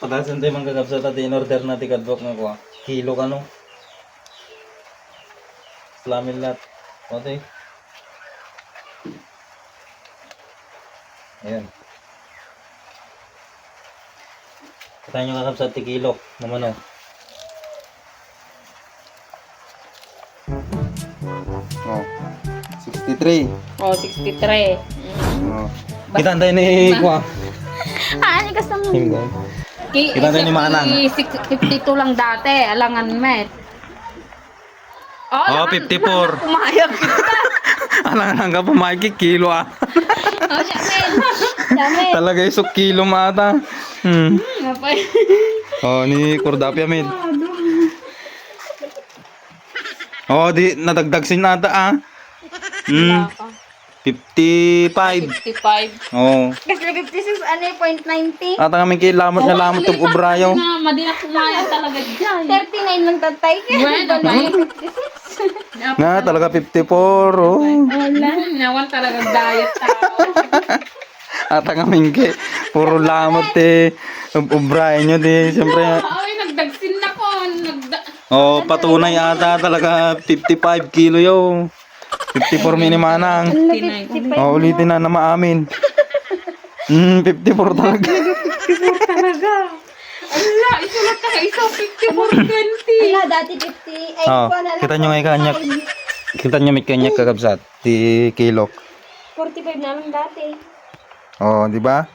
Patasan tayo mga kagabsat at in-order na tikadbok nga kuha. Kilo ka no? Salamin lahat. Okay. Ayan. Katayin nyo kakabsat ti kilo. Naman o. Oh. 63. Oh, 63. Oh. Kita tayo ni kuha. Ah, ano ka? Hingo. Ki, Kita tayo ni Manang. i- six- 52 lang dati, alangan met. Oh, Oh, alangan- 54. Pumayag kita. Alang nga pumayag kilo ah. Oh, siya men. Men. Talaga isok kilo mata. Hmm. Napay. Oh, ni Kordapia mid. Oh, di nadagdag sin nata ah. Hmm. 55. 55. Oh. Kasi 56, ano yung point 90? Ata kami kay lamot nga lamot tong ubrayo. Na, madina pumayag talaga dyan. 39 lang tatay. Bueno, may. Nga talaga 54. Oh. Wala. Nawan talaga diet tao. Ata kami kay puro lamot eh. Ubrayo nyo di. Siyempre. Ay, nagdagsin na ko. Nagda... Oh, patunay ata talaga 55 kilo yo. 54 minimanang. 59. Oh, ulitin na na maamin. Hmm, 54 talaga. Talaga. Ala, isulat ka isa 5420. Wala, dati 50. Ay, Oh, kita nyo nga kanyak. Kita nyo may kanyak kakabsat. Di kilo. 45 na lang dati. Oh, di ba?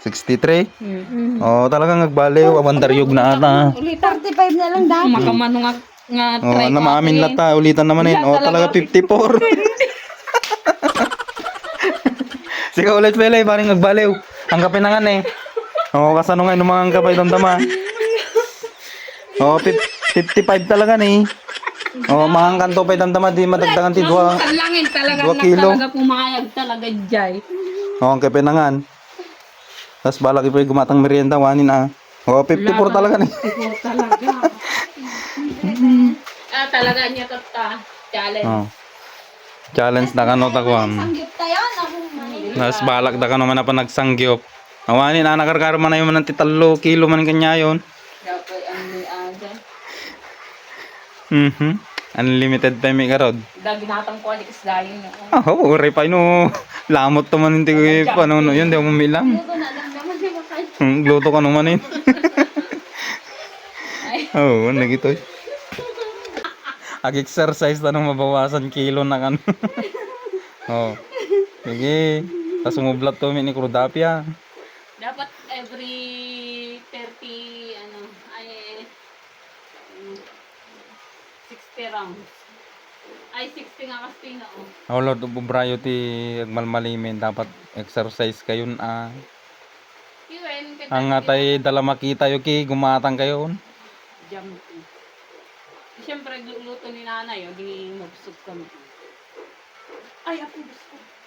63. Mm. Oh, talagang nagbaliw. Awandaryog na ata. 45 na lang dati. Makamano nga nga Oh, try na maamin na ta. Ulitan naman yun. Oh, talaga 54. Sige ulit pala eh. Parang nagbaliw. Ang kapinangan eh. Oh, kasano nga yung mga kapay damdama. Oh, fif- 55 talaga ni. Oh, mga kanto pa damdama di madagdagan ti dua. Kalangin talaga Dua na kilo. talaga pumayag talaga jay. Oh, ang kapinangan. Tapos balak ipo yung gumatang merienda wanin ah. Oh, 54 talaga ni. Siguro talaga. Ah, talaga niya tata. Challenge. Oh. Challenge na kanot ako. am. Sanggip tayo. Mani. Nas balak da ka naman na pa nagsangyop. Awanin na nakarkaro man na yung man titalo kilo man kanya yon. Dapat ang ni aga. Mhm. Unlimited time eh, karod. Dagi natang ko alik dayon na. Ah, oh, ore pa no. Lamot to man hindi ko eh, paano no yun, di na di ba kayo? Hmm, Gluto ka naman yun. Oo, oh, nagito. Ag-exercise na nung mabawasan kilo na kan. oh. Sige. Tapos umublat to ni Krudapia. Dapat every 30 ano ay mm, 60 rounds. Ay 60 nga kasi na oh. Oh Lord, bubrayo ti agmalmalimin dapat exercise kayo ah. Iwen kita Ang atay dala makita yo ki gumatang kayo. jam. Siyempre luto ni nanay oh, di magsug kami. Ay ako gusto.